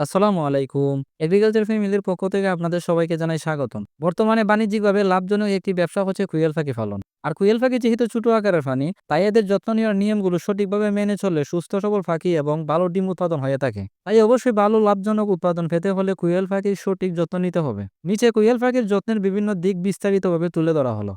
আসসালামু আলাইকুম। এগ্রিকালচার ফ্যামিলির পক্ষ থেকে আপনাদের সবাইকে জানাই স্বাগতম। বর্তমানে বাণিজ্যিকভাবে লাভজনক একটি ব্যবসা হচ্ছে কুয়েল পাখি পালন আর কুয়েল পাখি যেহেতু ছোট আকারের পানি তাই এদের যত্ন নেওয়ার নিয়মগুলো সঠিকভাবে মেনে চললে সুস্থ সবল ফাঁকি এবং ভালো ডিম উৎপাদন হয়ে থাকে। তাই অবশ্যই ভালো লাভজনক উৎপাদন পেতে হলে কুয়েল ফাঁকির সঠিক যত্ন নিতে হবে। নিচে কুয়েল ফাঁকির যত্নের বিভিন্ন দিক বিস্তারিতভাবে তুলে ধরা হলো।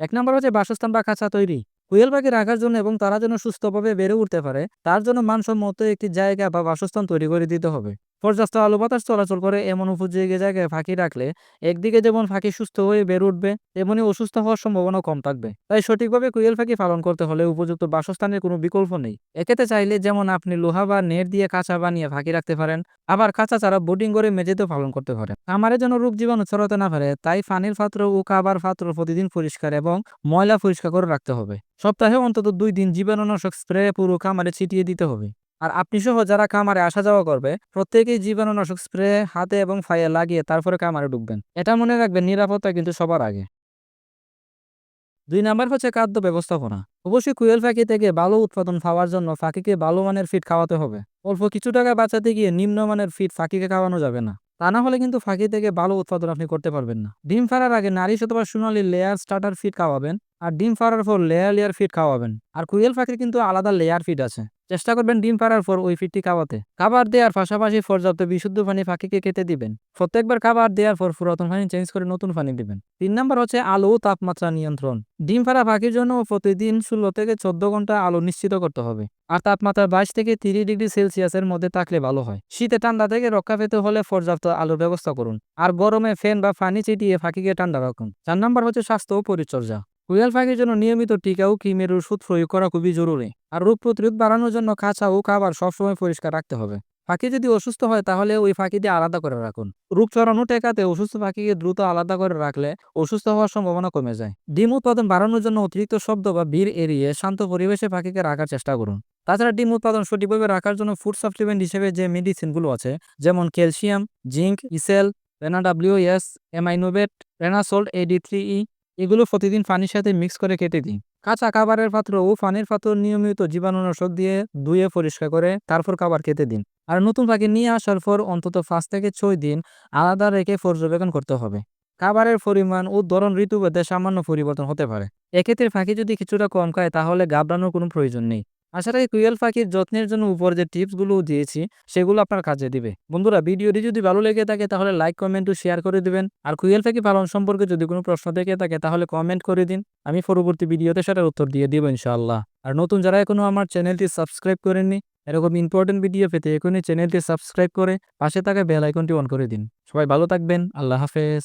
এক নম্বর হচ্ছে বাসস্থান বা খাঁচা তৈরি। কুয়েল পাখি রাখার জন্য এবং তারা যেন সুস্থভাবে বেড়ে উঠতে পারে, তার জন্য মানসম্মত একটি জায়গা বা বাসস্থান তৈরি করে দিতে হবে। পর্যাপ্ত আলো বাতাস চলাচল করে, এমন উপযোগী জায়গায় ফাঁকি রাখলে একদিকে যেমন ফাঁকি সুস্থ হয়ে বেড়ে উঠবে, তেমনি অসুস্থ হওয়ার সম্ভাবনা কম থাকবে। তাই সঠিকভাবে কুয়েল ফাঁকি পালন করতে হলে উপযুক্ত বাসস্থানের কোনো বিকল্প নেই। এক্ষেত্রে চাইলে যেমন আপনি লোহা বা নেট দিয়ে কাঁচা বানিয়ে ফাঁকি রাখতে পারেন, আবার কাঁচা ছাড়া বোটিং করে মেঝেতেও পালন করতে পারেন। খামারে যেন রোগ জীবাণু ছড়াতে না পারে, তাই পানির পাত্র ও খাবার পাত্র প্রতিদিন পরিষ্কার এবং ময়লা পরিষ্কার করে রাখতে হবে। সপ্তাহে অন্তত দুই দিন জীবাণুনাশক স্প্রে পুরো খামারে ছিটিয়ে দিতে হবে। আর আপনি সহ যারা খামারে আসা যাওয়া করবে, প্রত্যেকেই জীবাণুনাশক স্প্রে হাতে এবং ফাইয়ে লাগিয়ে তারপরে খামারে ঢুকবেন। এটা মনে রাখবেন, নিরাপত্তা কিন্তু সবার আগে। দুই নাম্বার হচ্ছে খাদ্য ব্যবস্থাপনা। অবশ্যই কুয়েল ফাঁকি থেকে ভালো উৎপাদন পাওয়ার জন্য ফাঁকিকে ভালো মানের ফিড খাওয়াতে হবে। অল্প কিছু টাকা বাঁচাতে গিয়ে নিম্নমানের ফিড ফাঁকিকে খাওয়ানো যাবে না। তা না হলে কিন্তু ফাঁকি থেকে ভালো উৎপাদন আপনি করতে পারবেন না। ডিম ফাড়ার আগে নারী অথবা সোনালি লেয়ার স্টার্টার ফিড খাওয়াবেন, আর ডিম ফাড়ার পর লেয়ার লেয়ার ফিড খাওয়াবেন। আর কুয়েল ফাঁকির কিন্তু আলাদা লেয়ার ফিড আছে। চেষ্টা করবেন ডিম পাড়ার পর ওই ফিডটি খাওয়াতে। খাবার দেওয়ার পাশাপাশি পর্যাপ্ত বিশুদ্ধ পানি পাখিকে খেতে দিবেন। প্রত্যেকবার খাবার দেওয়ার পর পুরাতন পানি চেঞ্জ করে নতুন পানি দিবেন। তিন নম্বর হচ্ছে আলো ও তাপমাত্রা নিয়ন্ত্রণ। ডিম পাড়া পাখির জন্য প্রতিদিন ষোলো থেকে চোদ্দ ঘণ্টা আলো নিশ্চিত করতে হবে। আর তাপমাত্রা বাইশ থেকে তিরিশ ডিগ্রি সেলসিয়াসের মধ্যে থাকলে ভালো হয়। শীতে ঠান্ডা থেকে রক্ষা পেতে হলে পর্যাপ্ত আলোর ব্যবস্থা করুন। আর গরমে ফ্যান বা পানি চিটিয়ে পাখিকে ঠান্ডা রাখুন। চার নম্বর হচ্ছে স্বাস্থ্য ও পরিচর্যা। কুয়াল পাখির জন্য নিয়মিত টিকা ও কিমের ওষুধ প্রয়োগ করা খুবই জরুরি। আর রোগ প্রতিরোধ বাড়ানোর জন্য খাঁচা ও খাবার সবসময় পরিষ্কার রাখতে হবে। পাখি যদি অসুস্থ হয়, তাহলে ওই পাখিটি আলাদা করে রাখুন। রোগ ছড়ানো টেকাতে অসুস্থ পাখিকে দ্রুত আলাদা করে রাখলে অসুস্থ হওয়ার সম্ভাবনা কমে যায়। ডিম উৎপাদন বাড়ানোর জন্য অতিরিক্ত শব্দ বা ভিড় এড়িয়ে শান্ত পরিবেশে পাখিকে রাখার চেষ্টা করুন। তাছাড়া ডিম উৎপাদন সঠিকভাবে রাখার জন্য ফুড সাপ্লিমেন্ট হিসেবে যে মেডিসিনগুলো আছে, যেমন ক্যালসিয়াম, জিঙ্ক, ইসেল রেনা WS Aminovet Renasolt AD three E এগুলো প্রতিদিন পানির সাথে মিক্স করে কেটে দিন কাঁচা খাবারের পাত্র ও পানির পাত্র নিয়মিত জীবাণুনাশক দিয়ে ধুয়ে পরিষ্কার করে তারপর খাবার খেতে দিন। আর নতুন পাখি নিয়ে আসার পর অন্তত পাঁচ থেকে ছয় দিন আলাদা রেখে পর্যবেক্ষণ করতে হবে। খাবারের পরিমাণ ও ধরন ঋতুভেদে সামান্য পরিবর্তন হতে পারে। এক্ষেত্রে ফাঁকি যদি কিছুটা কম খায় তাহলে ঘাবড়ানোর কোনো প্রয়োজন নেই। আশা রাখি কুয়েল পাখির যত্নের জন্য উপর যে টিপসগুলো দিয়েছি, সেগুলো আপনার কাজে দিবে। বন্ধুরা, ভিডিওটি যদি ভালো লেগে থাকে, তাহলে লাইক কমেন্ট ও শেয়ার করে দিবেন। আর কুয়েল পাখি পালন সম্পর্কে যদি কোনো প্রশ্ন থেকে থাকে, তাহলে কমেন্ট করে দিন। আমি পরবর্তী ভিডিওতে সেটার উত্তর দিয়ে দিব, ইনশাআল্লাহ। আর নতুন যারা এখনও আমার চ্যানেলটি সাবস্ক্রাইব করেননি, এরকম ইম্পর্টেন্ট ভিডিও পেতে এখনই চ্যানেলটি সাবস্ক্রাইব করে পাশে থাকা বেল আইকনটি অন করে দিন। সবাই ভালো থাকবেন, আল্লাহ হাফেজ।